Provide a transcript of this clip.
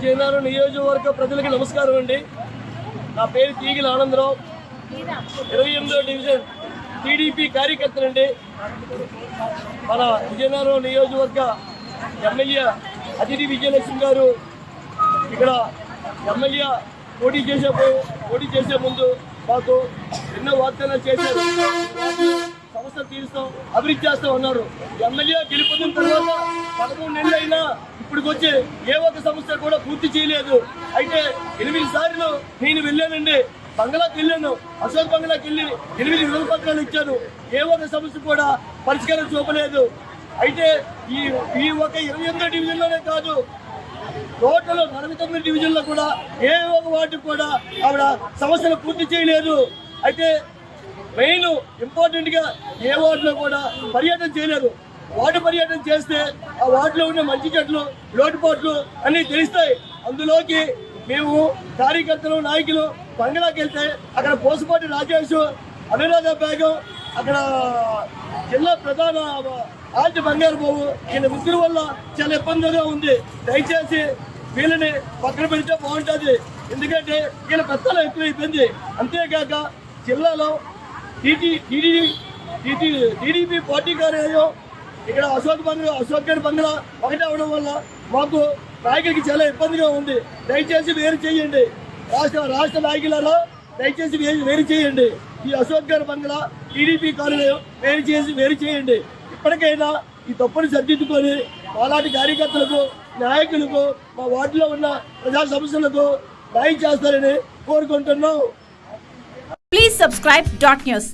విజయనగరం నియోజకవర్గ ప్రజలకి నమస్కారం అండి. నా పేరు తీగిల ఆనందరావు. ఇరవై ఎనిమిదో డివిజన్ టీడీపీ కార్యకర్తలండి. మన విజయనగరం నియోజకవర్గ ఎమ్మెల్యే అతిథి విజయలక్ష్మి గారు ఇక్కడ ఎమ్మెల్యే పోటీ చేసే పోటీ చేసే ముందు మాకు ఎన్నో వాగ్దానాలు చేశారు. సమస్యలు తీరుస్తాం అభివృద్ధి చేస్తాం అన్నారు. ఎమ్మెల్యే గెలుపొందిన తర్వాత పదమూడు నెలలు అయినా ఇప్పుడు వచ్చి ఏ ఒక్క సమస్య కూడా పూర్తి చేయలేదు. అయితే ఎనిమిది సార్లు నేను వెళ్ళానండి. బంగ్లాకి వెళ్ళాను. అశోక్ బంగ్లాకి వెళ్ళి ఎనిమిది విలువ పత్రాలు ఇచ్చాను. ఏ ఒక్క సమస్య కూడా పరిష్కారం చూపలేదు. అయితే ఈ ఈ ఒక ఇరవై ఎనిమిదో డివిజన్లోనే కాదు టోటల్ నలభై తొమ్మిది డివిజన్లో కూడా ఏ ఒక వాటికి కూడా ఆవిడ సమస్యలు పూర్తి చేయలేదు. అయితే మెయిన్ ఇంపార్టెంట్గా ఏ వార్డులో కూడా పర్యటన చేయలేదు. వార్డు పర్యటన చేస్తే ఆ వార్డులో ఉన్న మంచి చెట్లు లోటుపాట్లు అన్ని తెలుస్తాయి. అందులోకి మేము కార్యకర్తలు నాయకులు బంగ్లాకి వెళ్తే అక్కడ పోసుపాటి రాజేష్ అనురాధ బేగం అక్కడ జిల్లా ప్రధాన ఆర్టి బంగారు బాబు ఈయన ముగ్గురు వల్ల చాలా ఇబ్బందిగా ఉంది. దయచేసి వీళ్ళని పక్కన పెడితే బాగుంటుంది. ఎందుకంటే వీళ్ళ పెద్దలు ఇబ్బంది అంతేకాక జిల్లాలో టీటీ టీడీ టీడీపీ పార్టీ కార్యాలయం ఇక్కడ అశోక్ బంగ్లా అశోక్ గడ్ బంగ్లా ఒకటే అవడం వల్ల మాకు నాయకుడికి చాలా ఇబ్బందిగా ఉంది. దయచేసి వేరు చేయండి. రాష్ట్ర రాష్ట్ర నాయకులలో దయచేసి వేరు వేరు చేయండి. ఈ అశోక్ గారి బంగ్లా టీడీపీ కార్యాలయం వేరు చేసి వేరు చేయండి. ఇప్పటికైనా ఈ తప్పుని సరిదిద్దుకొని మాలాంటి కార్యకర్తలకు నాయకులకు మా వార్డులో ఉన్న ప్రజా సమస్యలకు న్యాయం చేస్తారని కోరుకుంటున్నాం. Please subscribe dot news